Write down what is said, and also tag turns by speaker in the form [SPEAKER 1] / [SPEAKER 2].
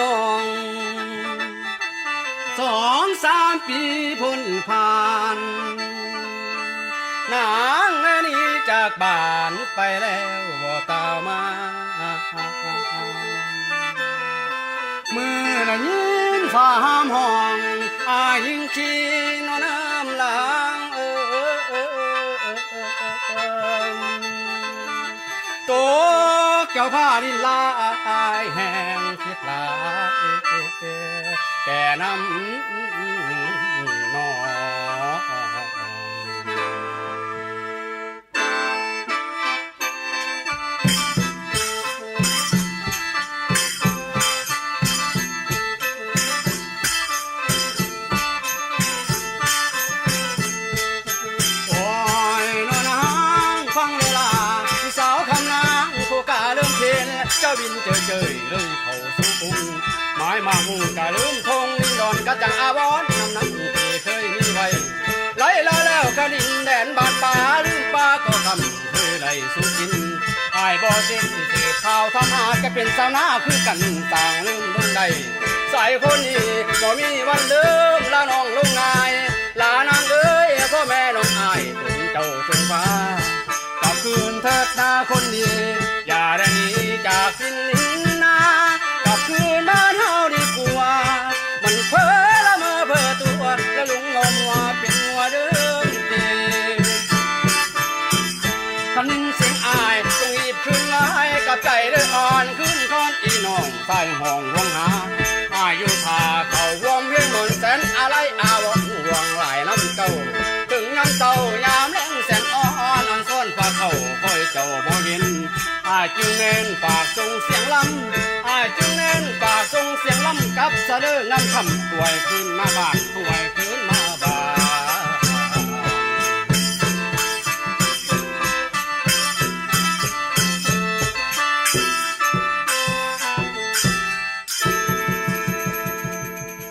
[SPEAKER 1] นองสองสามปีพ้นผ่าน นางแม่นี้จากบ้านไปแล้วบ่ตามาเมื่อนั้นยินฟ้าห้ามห้องอายิงขีนอน้ำลังเออเออเออเออเออเออเออตัว เกี่ยวผ้าดินลายแห้งคิดลายแก่น้ำนอน เจ้าบินเจอเจยเลยเขาสู่กรุงหมายมามุ่งกาลืมทงดอนกะจังอาวรน้ำนั้นที่เคยมีไว้ไหลลาแล้วกระดินแดนบานป่าลืมป่าก็คำเคยไหลสู่กินอายบ่สิ้นเสพข่าวทำหาจะเป็นสาวนาคือกันต่างลืมลงใดสายคนนี้บ่มีวันเดิมละน้องลงนายลานางเอ้ยพ่อแม่น้องอายถึงเจ้าจงฟ้ากลับคืนเถิดนาคนดี คำนินเสียงอายจงหยิบขึ้นลายกับใจเด้ออ่อนขึ้นคอนอีน้องใส่ห้องหวงหาอายุทาเขาวอมเพียงมนแสนอะไรอาวรห่วงหลายน้ำเก่าถึงยังเศร้ายามแรงแสนอ่อนอันซ่อนฟ้าเขาคอยเจ้าบ่เห็นอายจึงเน้นฝากส่งเสียงลำอายจึงเน้นฝากส่งเสียงลำกับเสะเด้องานคำป่วยขึ้นมาบ้านป่วยขึ้น